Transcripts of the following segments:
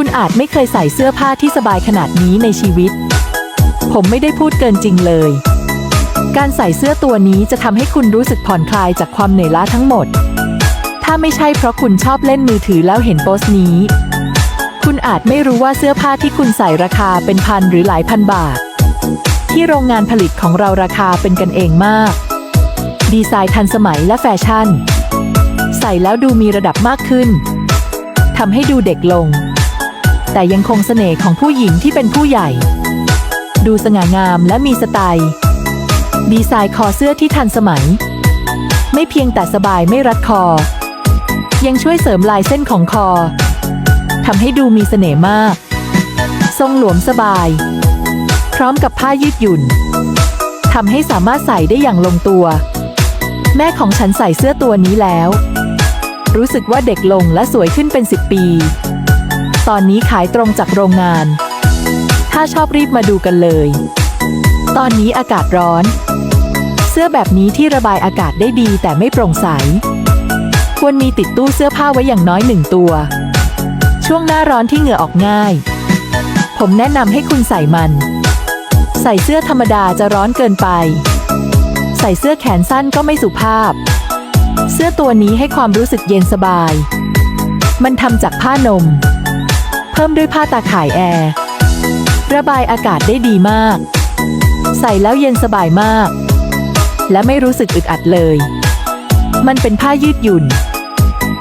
คุณอาจไม่เคยใส่เสื้อผ้าที่สบายขนาดนี้ในชีวิต ผมไม่ได้พูดเกินจริงเลย การใส่เสื้อตัวนี้จะทำให้คุณรู้สึกผ่อนคลายจากความเหนื่อยล้าทั้งหมด ถ้าไม่ใช่เพราะคุณชอบเล่นมือถือแล้วเห็นโพสต์นี้ คุณอาจไม่รู้ว่าเสื้อผ้าที่คุณใส่ราคาเป็นพันหรือหลายพันบาท ที่โรงงานผลิตของเราราคาเป็นกันเองมาก ดีไซน์ทันสมัยและแฟชั่น ใส่แล้วดูมีระดับมากขึ้นทำให้ดูเด็กลง แต่ยังคงเสน่ห์ของผู้หญิงที่เป็นผู้ใหญ่ ดูสง่างามและมีสไตล์ ดีไซน์คอเสื้อที่ทันสมัย ไม่เพียงแต่สบายไม่รัดคอ ยังช่วยเสริมลายเส้นของคอทำให้ดูมีเสน่ห์มาก ทรงหลวมสบาย พร้อมกับผ้ายืดหยุ่นทำให้สามารถใส่ได้อย่างลงตัว แม่ของฉันใส่เสื้อตัวนี้แล้ว รู้สึกว่าเด็กลงและสวยขึ้นเป็น10ปี ตอนนี้ขายตรงจากโรงงาน ถ้าชอบรีบมาดูกันเลย ตอนนี้อากาศร้อน เสื้อแบบนี้ที่ระบายอากาศได้ดีแต่ไม่โปร่งใส ควรมีติดตู้เสื้อผ้าไว้อย่างน้อยหนึ่งตัว ช่วงหน้าร้อนที่เหงื่อออกง่าย ผมแนะนำให้คุณใส่มัน ใส่เสื้อธรรมดาจะร้อนเกินไป ใส่เสื้อแขนสั้นก็ไม่สุภาพ เสื้อตัวนี้ให้ความรู้สึกเย็นสบายมันทำจากผ้านม เพิ่มด้วยผ้าตาข่ายแอร์ ระบายอากาศได้ดีมาก ใส่แล้วเย็นสบายมาก และไม่รู้สึกอึดอัดเลย มันเป็นผ้ายืดหยุ่น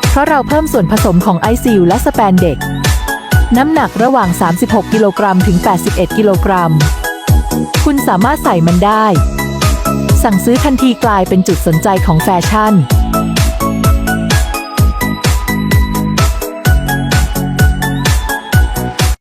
เพราะเราเพิ่มส่วนผสมของไอซิลและสแปนเด็ก น้ำหนักระหว่าง 36 กิโลกรัมถึง 81 กิโลกรัม คุณสามารถใส่มันได้ สั่งซื้อทันทีกลายเป็นจุดสนใจของแฟชั่น